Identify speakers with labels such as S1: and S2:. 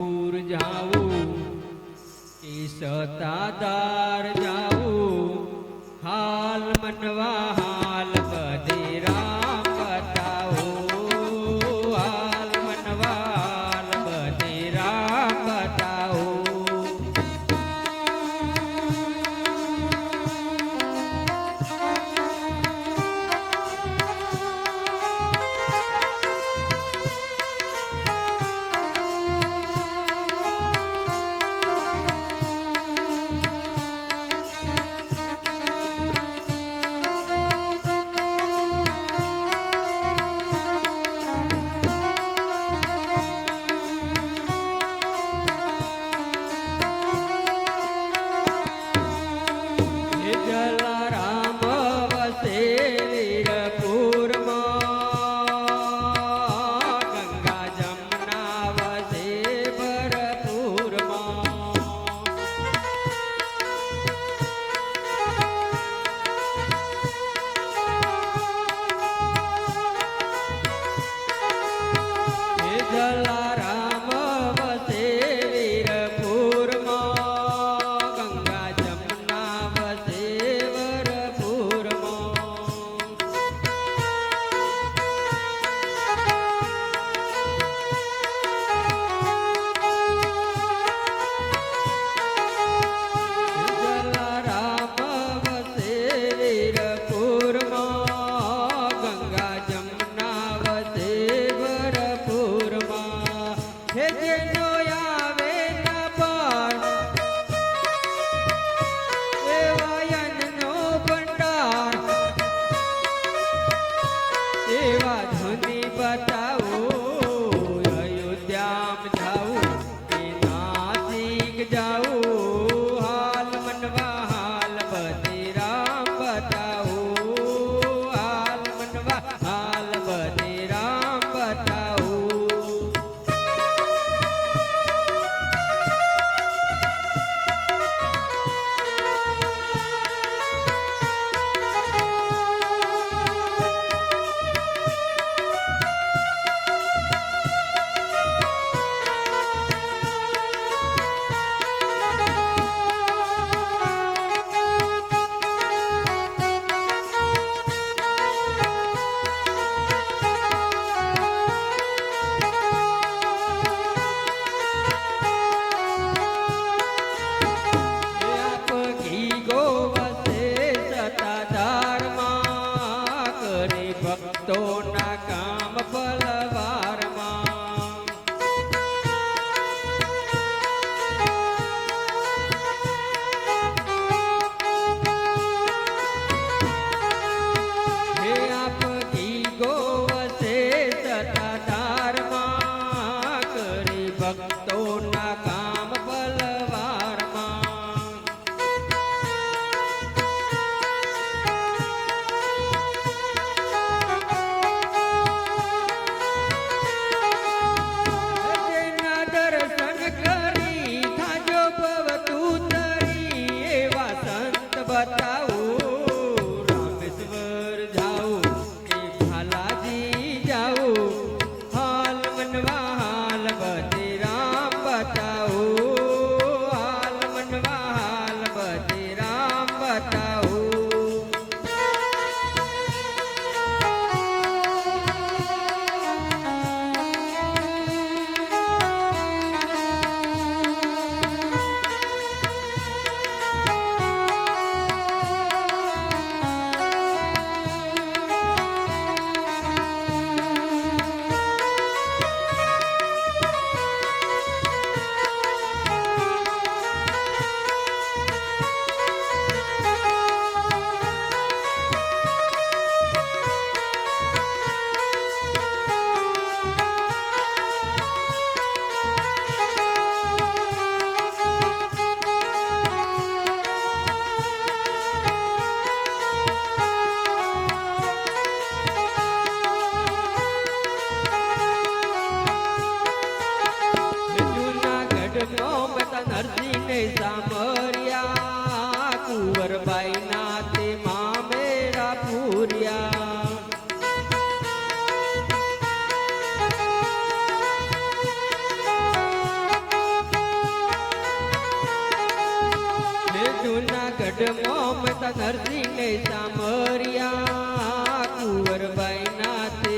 S1: દૂર જાવું એ સતાદાર જાવું હાલ મનવા હાલ નો પતન હરજીને સાંભળ્યા કુંવરબાઈ ના તે મામેરા પૂર્યા. જુનાગઢ મો પતન હરજીને સાંભળ્યા કુંવરબાઈ ના તે